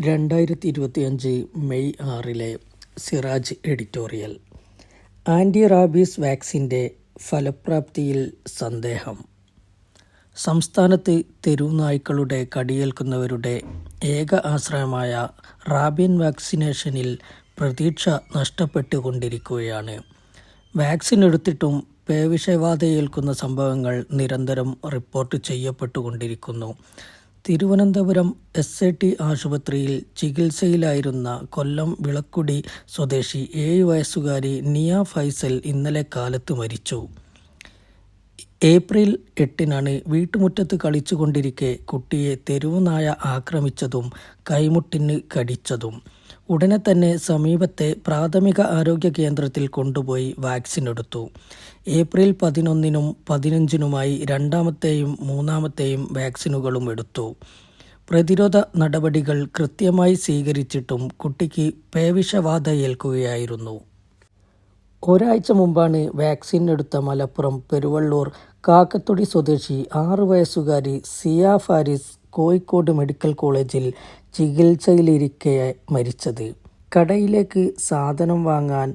രണ്ടായിരത്തി ഇരുപത്തിയഞ്ച് മെയ് ആറിലെ സിറാജ് എഡിറ്റോറിയൽ. ആന്റി റാബീസ് വാക്സിന്റെ ഫലപ്രാപ്തിയിൽ സന്ദേഹം. സംസ്ഥാനത്ത് തെരുവുനായ്ക്കളുടെ കടിയേൽക്കുന്നവരുടെ ഏക ആശ്രയമായ റാബിൻ വാക്സിനേഷനിൽ പ്രതീക്ഷ നഷ്ടപ്പെട്ടുകൊണ്ടിരിക്കുകയാണ്. വാക്സിൻ എടുത്തിട്ടും പേവിഷബാധയേൽക്കുന്ന സംഭവങ്ങൾ നിരന്തരം റിപ്പോർട്ട് ചെയ്യപ്പെട്ടുകൊണ്ടിരിക്കുന്നു. തിരുവനന്തപുരം എസ് ഐ ടി ആശുപത്രിയിൽ ചികിത്സയിലായിരുന്ന കൊല്ലം വിളക്കുടി സ്വദേശി ഏഴ് വയസ്സുകാരി നിയ ഫൈസൽ ഇന്നലെ കാലത്ത് മരിച്ചു. ഏപ്രിൽ എട്ടിനാണ് വീട്ടുമുറ്റത്ത് കളിച്ചുകൊണ്ടിരിക്കെ കുട്ടിയെ തെരുവുനായ ആക്രമിച്ചതും കൈമുട്ടിന് കടിച്ചതും. ഉടനെ തന്നെ സമീപത്തെ പ്രാഥമിക ആരോഗ്യ കേന്ദ്രത്തിൽ കൊണ്ടുപോയി വാക്സിൻ എടുത്തു. ഏപ്രിൽ പതിനൊന്നിനും പതിനഞ്ചിനുമായി രണ്ടാമത്തെയും മൂന്നാമത്തെയും വാക്സിനുകളും എടുത്തു. പ്രതിരോധ നടപടികൾ കൃത്യമായി സ്വീകരിച്ചിട്ടും കുട്ടിക്ക് പേവിഷബാധ ഏൽക്കുകയായിരുന്നു. ഒരാഴ്ച മുമ്പാണ് വാക്സിൻ എടുത്ത മലപ്പുറം പെരുവള്ളൂർ കാക്കത്തൊടി സ്വദേശി ആറു വയസ്സുകാരി സിയ ഫാരിസ് കോഴിക്കോട് മെഡിക്കൽ കോളേജിൽ ചികിത്സയിലിരിക്കെ മരിച്ചത്. കടയിലേക്ക് സാധനം വാങ്ങാൻ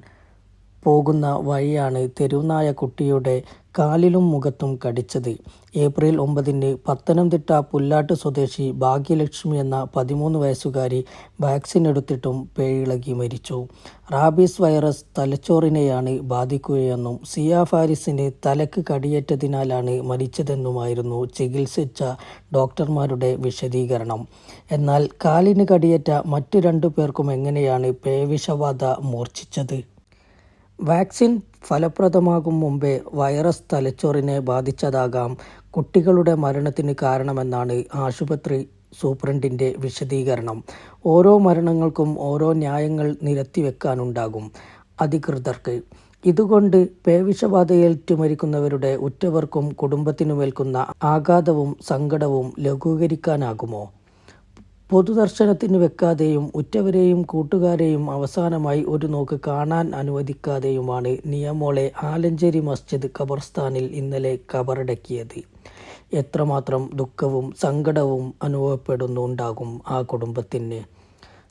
പോകുന്ന വഴിയാണ് തെരുവുനായ കുട്ടിയുടെ കാലിലും മുഖത്തും കടിച്ചത്. ഏപ്രിൽ ഒമ്പതിന് പത്തനംതിട്ട പുല്ലാട്ട് സ്വദേശി ഭാഗ്യലക്ഷ്മി എന്ന പതിമൂന്ന് വയസ്സുകാരി വാക്സിൻ എടുത്തിട്ടും പേയിളകി മരിച്ചു. റാബീസ് വൈറസ് തലച്ചോറിനെയാണ് ബാധിക്കുകയെന്നും സിയ ഫാരിസിന് തലക്ക് കടിയേറ്റതിനാലാണ് മരിച്ചതെന്നുമായിരുന്നു ചികിത്സിച്ച ഡോക്ടർമാരുടെ വിശദീകരണം. എന്നാൽ കാലിന് കടിയേറ്റ മറ്റു രണ്ടു പേർക്കും എങ്ങനെയാണ് പേവിഷബാധ മൂർച്ഛിച്ചത്? വാക്സിൻ ഫലപ്രദമാകും മുമ്പേ വൈറസ് തലച്ചോറിനെ ബാധിച്ചതാകാം. കുട്ടികളുടെ മരണത്തിന് കാരണമെന്നാണ് ആശുപത്രി സൂപ്രണ്ടിന്റെ വിശദീകരണം. ഓരോ മരണങ്ങൾക്കും ഓരോ ന്യായങ്ങൾ നിരത്തിവെക്കാനുണ്ടാകും അധികൃതർക്ക്. ഇതുകൊണ്ട് പേവിഷബാധയേറ്റു മരിക്കുന്നവരുടെ ഉറ്റവർക്കും കുടുംബത്തിനുമേൽക്കുന്ന ആഘാതവും സങ്കടവും ലഘൂകരിക്കാനാകുമോ? പൊതുദർശനത്തിന് വെക്കാതെയും ഉറ്റവരെയും കൂട്ടുകാരെയും അവസാനമായി ഒരു നോക്ക് കാണാൻ അനുവദിക്കാതെയുമാണ് നിയമോളെ ആലഞ്ചേരി മസ്ജിദ് ഖബർസ്ഥാനിൽ ഇന്നലെ കബറടക്കിയത്. എത്രമാത്രം ദുഃഖവും സങ്കടവും അനുഭവപ്പെടുന്നുണ്ടാകും ആ കുടുംബത്തിന്?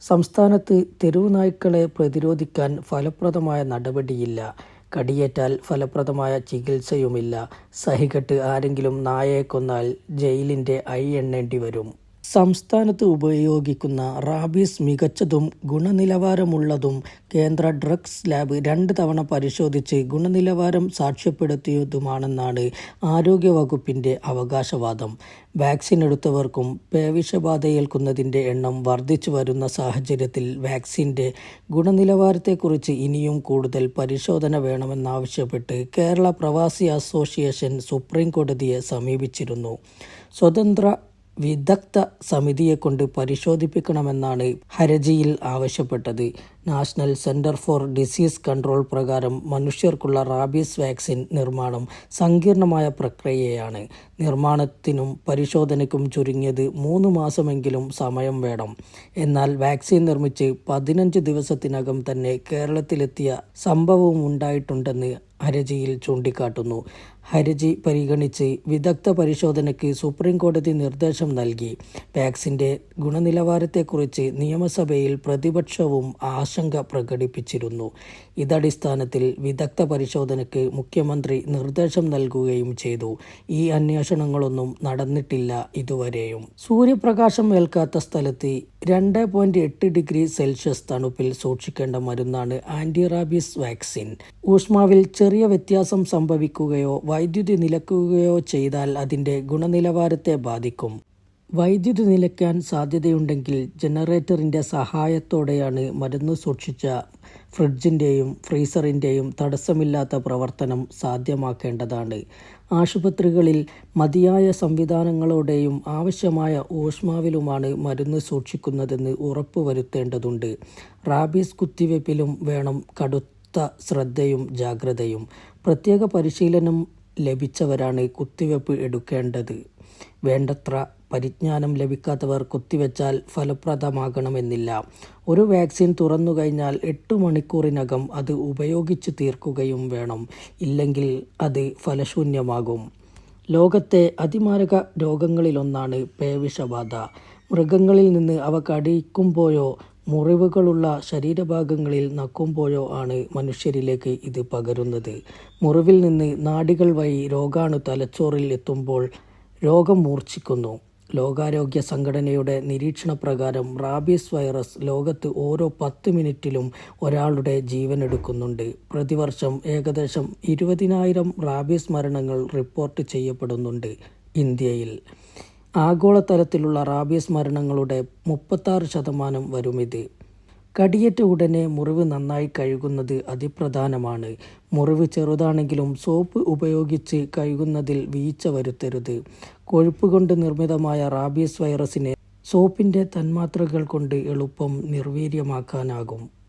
സംസ്ഥാനത്ത് തെരുവുനായ്ക്കളെ പ്രതിരോധിക്കാൻ ഫലപ്രദമായ നടപടിയില്ല. കടിയേറ്റാൽ ഫലപ്രദമായ ചികിത്സയുമില്ല. സഹികെട്ട് ആരെങ്കിലും നായയെ കൊന്നാൽ ജയിലിന്റെ ഐ എണ്ണേണ്ടി വരും സംസ്ഥാനത്ത് ഉപയോഗിക്കുന്ന റാബീസ് മികച്ചതും ഗുണനിലവാരമുള്ളതും കേന്ദ്ര ഡ്രഗ്സ് ലാബ് രണ്ട് തവണ പരിശോധിച്ച് ഗുണനിലവാരം സാക്ഷ്യപ്പെടുത്തിയതുമാണെന്നാണ് ആരോഗ്യവകുപ്പിന്റെ അവകാശവാദം. വാക്സിൻ എടുത്തവർക്കും പേവിഷബാധയേൽക്കുന്നതിന്റെ എണ്ണം വർദ്ധിച്ചു വരുന്ന സാഹചര്യത്തിൽ വാക്സിന്റെ ഗുണനിലവാരത്തെക്കുറിച്ച് ഇനിയും കൂടുതൽ പരിശോധന വേണമെന്നാവശ്യപ്പെട്ട് കേരള പ്രവാസി അസോസിയേഷൻ സുപ്രീം കോടതിയെ സമീപിച്ചിരുന്നു. സ്വതന്ത്ര വിദഗ്ധ സമിതിയെക്കൊണ്ട് പരിശോധിപ്പിക്കണമെന്നാണ് ഹരജിയിൽ ആവശ്യപ്പെട്ടത്. National centre for disease control പ്രകാരം മനുഷ്യർക്കുള്ള റാബീസ് വാക്സിൻ നിർമ്മാണം സങ്കീർണമായ പ്രക്രിയയാണ്. നിർമ്മാണത്തിനും പരിശോധനയ്ക്കും ചുരുങ്ങിയത് മൂന്ന് മാസമെങ്കിലും സമയം വേണം. എന്നാൽ വാക്സിൻ നിർമ്മിച്ച് പതിനഞ്ച് ദിവസത്തിനകം തന്നെ കേരളത്തിലെത്തിയ സംഭവവും ഉണ്ടായിട്ടുണ്ടെന്ന് ഹരജിയിൽ ചൂണ്ടിക്കാട്ടുന്നു. ഹർജി പരിഗണിച്ച് വിദഗ്ധ പരിശോധനയ്ക്ക് സുപ്രീം കോടതി നിർദ്ദേശം നൽകി. വാക്സിന്റെ ഗുണനിലവാരത്തെക്കുറിച്ച് നിയമസഭയിൽ പ്രതിപക്ഷവും ആശങ്ക പ്രകടിപ്പിച്ചിരുന്നു. ഇതടിസ്ഥാനത്തിൽ വിദഗ്ധ പരിശോധനയ്ക്ക് മുഖ്യമന്ത്രി നിർദ്ദേശം നൽകുകയും ചെയ്തു. ഈ അന്വേഷണങ്ങളൊന്നും നടന്നിട്ടില്ല ഇതുവരെയും. സൂര്യപ്രകാശം ഏൽക്കാത്ത സ്ഥലത്ത് രണ്ട് പോയിന്റ് എട്ട് ഡിഗ്രി സെൽഷ്യസ് തണുപ്പിൽ സൂക്ഷിക്കേണ്ട മരുന്നാണ് ആന്റിറാബീസ് വാക്സിൻ. ഊഷ്മാവിൽ ചെറിയ വ്യത്യാസം സംഭവിക്കുകയോ വൈദ്യുതി നിലക്കുകയോ ചെയ്താൽ അതിന്റെ ഗുണനിലവാരത്തെ ബാധിക്കും. വൈദ്യുതി നിലയ്ക്കാൻ സാധ്യതയുണ്ടെങ്കിൽ ജനറേറ്ററിന്റെ സഹായത്തോടെയാണ് മരുന്ന് സൂക്ഷിച്ച ഫ്രിഡ്ജിന്റെയും ഫ്രീസറിന്റെയും തടസ്സമില്ലാത്ത പ്രവർത്തനം സാധ്യമാക്കേണ്ടതാണ്. ആശുപത്രികളിൽ മതിയായ സംവിധാനങ്ങളോടെയും ആവശ്യമായ ഊഷ്മാവിലുമാണ് മരുന്ന് സൂക്ഷിക്കുന്നതെന്ന് ഉറപ്പുവരുത്തേണ്ടതുണ്ട്. റാബീസ് കുത്തിവയ്പ്പിലും വേണം കടുത്ത ശ്രദ്ധയും ജാഗ്രതയും. പ്രത്യേക പരിശീലനം ലഭിച്ചവരാണ് കുത്തിവെപ്പ് എടുക്കേണ്ടത്. വേണ്ടത്ര പരിജ്ഞാനം ലഭിക്കാത്തവർ കുത്തിവെച്ചാൽ ഫലപ്രദമാകണമെന്നില്ല. ഒരു വാക്സിൻ തുറന്നു കഴിഞ്ഞാൽ എട്ട് മണിക്കൂറിനകം അത് ഉപയോഗിച്ച് തീർക്കുകയും വേണം. ഇല്ലെങ്കിൽ അത് ഫലശൂന്യമാകും. ലോകത്തെ അതിമാരക രോഗങ്ങളിലൊന്നാണ് പേവിഷബാധ. മൃഗങ്ങളിൽ നിന്ന് അവ കടിക്കുമ്പോഴോ മുറിവുകളുള്ള ശരീരഭാഗങ്ങളിൽ നക്കുമ്പോഴോ ആണ് മനുഷ്യരിലേക്ക് ഇത് പകരുന്നത്. മുറിവിൽ നിന്ന് നാടികൾ വഴി രോഗാണു തലച്ചോറിൽ എത്തുമ്പോൾ രോഗം മൂർച്ഛിക്കുന്നു. ലോകാരോഗ്യ സംഘടനയുടെ നിരീക്ഷണ പ്രകാരം റാബീസ് വൈറസ് ലോകത്ത് ഓരോ പത്ത് മിനിറ്റിലും ഒരാളുടെ ജീവൻ ജീവനെടുക്കുന്നുണ്ട്. പ്രതിവർഷം ഏകദേശം ഇരുപതിനായിരം റാബീസ് മരണങ്ങൾ റിപ്പോർട്ട് ചെയ്യപ്പെടുന്നുണ്ട് ഇന്ത്യയിൽ. ആഗോളതലത്തിലുള്ള റാബീസ് മരണങ്ങളുടെ മുപ്പത്താറ് ശതമാനം വരുമിത് കടിയേറ്റ ഉടനെ മുറിവ് നന്നായി കഴുകുന്നത് അതിപ്രധാനമാണ്. മുറിവ് ചെറുതാണെങ്കിലും സോപ്പ് ഉപയോഗിച്ച് കഴുകുന്നതിൽ വീഴ്ച വരുത്തരുത്. കൊഴുപ്പ് കൊണ്ട് നിർമ്മിതമായ റാബീസ് വൈറസിനെ സോപ്പിന്റെ തന്മാത്രകൾ കൊണ്ട് എളുപ്പം നിർവീര്യമാക്കാനാകും.